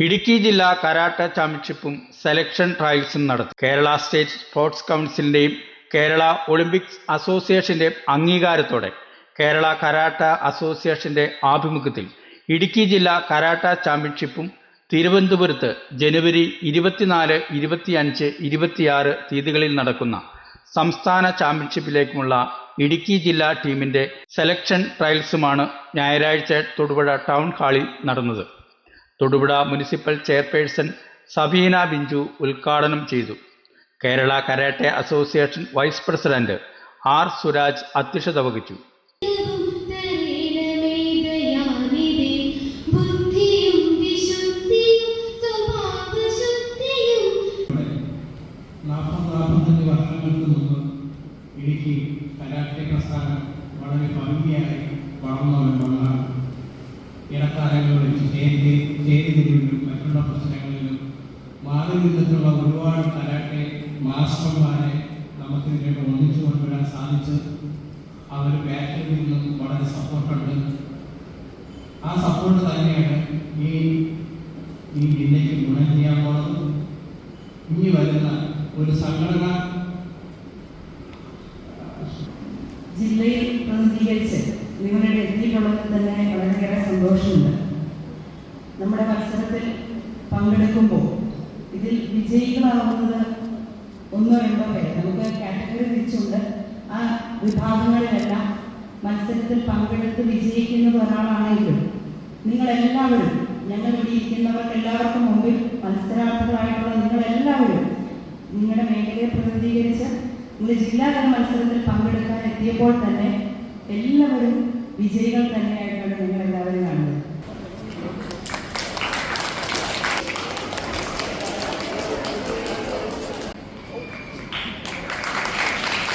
ഇടുക്കി ജില്ലാ karate ചാമ്പ്യൻഷിപ്പും selection ട്രയൽസും നടത്തി. കേരള സ്റ്റേറ്റ് സ്പോർട്സ് കൗൺസിലിന്റെയും കേരള ഒളിമ്പിക്സ് അസോസിയേഷന്റെയും അംഗീകാരത്തോടെ കേരള കരാട്ട അസോസിയേഷന്റെ ആഭിമുഖ്യത്തിൽ ഇടുക്കി ജില്ലാ കരാട്ട ചാമ്പ്യൻഷിപ്പും തിരുവനന്തപുരത്ത് ജനുവരി ഇരുപത്തിനാല് ഇരുപത്തിയഞ്ച് ഇരുപത്തിയാറ് തീയതികളിൽ നടക്കുന്ന സംസ്ഥാന ചാമ്പ്യൻഷിപ്പിലേക്കുമുള്ള ഇടുക്കി ജില്ലാ ടീമിന്റെ സെലക്ഷൻ ട്രയൽസുമാണ് ഞായറാഴ്ച തൊടുപുഴ ടൗൺ ഹാളിൽ നടന്നത്. തൊടുപുഴ മുനിസിപ്പൽ ചെയർപേഴ്സൺ സബീന ബിഞ്ചു ഉദ്ഘാടനം ചെയ്തു. Kerala karate association vice president R Suraj അധ്യക്ഷത വഹിച്ചു. ഇടുക്കി കരാട്ടെ പ്രസ്ഥാനം വളരെ ഭംഗിയായി വളർന്നു വന്നതാണ് ഇടക്കാലങ്ങളിൽ ചേരി ചേരിതിരിവിലും മറ്റുള്ള പ്രശ്നങ്ങളിലും മാറി നിന്നിട്ടുള്ള ഒരുപാട് കരാട്ടെ മാസ്റ്റർമാരെ നമുക്ക് ഇതിലേക്ക് ഒന്നിച്ചു കൊണ്ടുവരാൻ സാധിച്ചു അവർ ബാക്കിൽ നിന്നും വളരെ സപ്പോർട്ടുണ്ട്. ആ സപ്പോർട്ട് തന്നെയാണ് ഈ ഈ ജില്ലയ്ക്ക് ഗുണം ചെയ്യാൻ പോകുന്നത്. ഇനി വരുന്ന ഒരു സംഘടന ജില്ലയിൽ പ്രസിദ്ധീകരിച്ച് നിങ്ങളുടെ എത്തിയിട്ടുള്ളത് തന്നെ സന്തോഷമുണ്ട്. നമ്മുടെ മത്സരത്തിൽ പങ്കെടുക്കുമ്പോൾ ഇതിൽ വിജയികളാവുന്നത് ഒന്നോ രണ്ടോ പേര്. നമുക്ക് കാറ്റഗറി തിരിച്ചുണ്ട്. ആ വിഭാഗങ്ങളിലെല്ലാം മത്സരത്തിൽ പങ്കെടുത്ത് വിജയിക്കുന്നത് ഒരാളാണെങ്കിലും നിങ്ങളെല്ലാവരും ഞങ്ങൾ ഇവിടെ ഇരിക്കുന്നവർക്ക് എല്ലാവർക്കും മുമ്പിൽ മത്സരാർത്ഥികളായിട്ടുള്ള നിങ്ങളെല്ലാവരും നിങ്ങളുടെ മേഖലയെ പ്രതിനിധീകരിച്ച് നിങ്ങൾ ജില്ലാതല മത്സരത്തിൽ പങ്കെടുക്കാൻ എത്തിയപ്പോൾ തന്നെ എല്ലാവരും വിജയികൾ തന്നെയായിട്ടാണ് നിങ്ങൾ എല്ലാവരും കാണുന്നത്.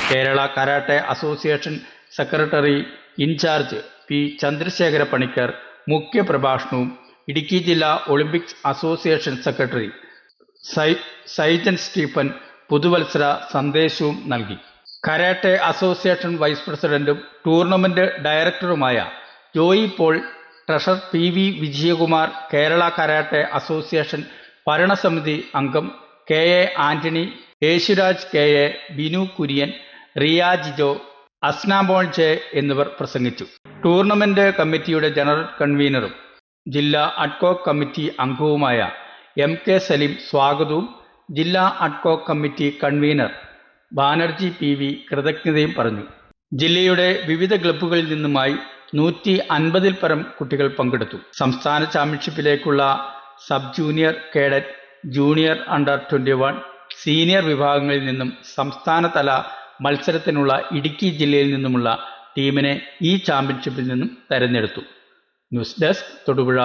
Kerala karate association secretary in charge P Chandrasekhara Panicker മുഖ്യപ്രഭാഷണവും Idukki ജില്ലാ ഒളിമ്പിക്സ് അസോസിയേഷൻ സെക്രട്ടറി സൈ സൈജൻ സ്റ്റീഫൻ പുതുവത്സര സന്ദേശവും നൽകി. കരാട്ടെ അസോസിയേഷൻ വൈസ് പ്രസിഡന്റും ടൂർണമെന്റ് ഡയറക്ടറുമായ Joy Paul treasurer P V Vijayakumar Kerala karate association ഭരണസമിതി അംഗം K A Antony Yesuraj K A Binu Kurian Riya Jijo അസ്നാബോൾ J എന്നിവർ പ്രസംഗിച്ചു. ടൂർണമെന്റ് കമ്മിറ്റിയുടെ ജനറൽ കൺവീനറും ജില്ലാ അഡ്കോ കമ്മിറ്റി അംഗവുമായ എം കെ സലീം സ്വാഗതവും ജില്ലാ അഡ്കോ committee convener Banerjee P V കൃതജ്ഞതയും പറഞ്ഞു. ജില്ലയുടെ വിവിധ ക്ലബ്ബുകളിൽ നിന്നുമായി നൂറ്റി അൻപതിൽ പരം കുട്ടികൾ പങ്കെടുത്തു. സംസ്ഥാന ചാമ്പ്യൻഷിപ്പിലേക്കുള്ള sub junior cadet junior under twenty one senior വിഭാഗങ്ങളിൽ നിന്നും സംസ്ഥാനതല മത്സരത്തിനുള്ള ഇടുക്കി ജില്ലയിൽ നിന്നുമുള്ള ടീമിനെ ഈ ചാമ്പ്യൻഷിപ്പിൽ നിന്നും തെരഞ്ഞെടുത്തു. News desk Thodupuzha.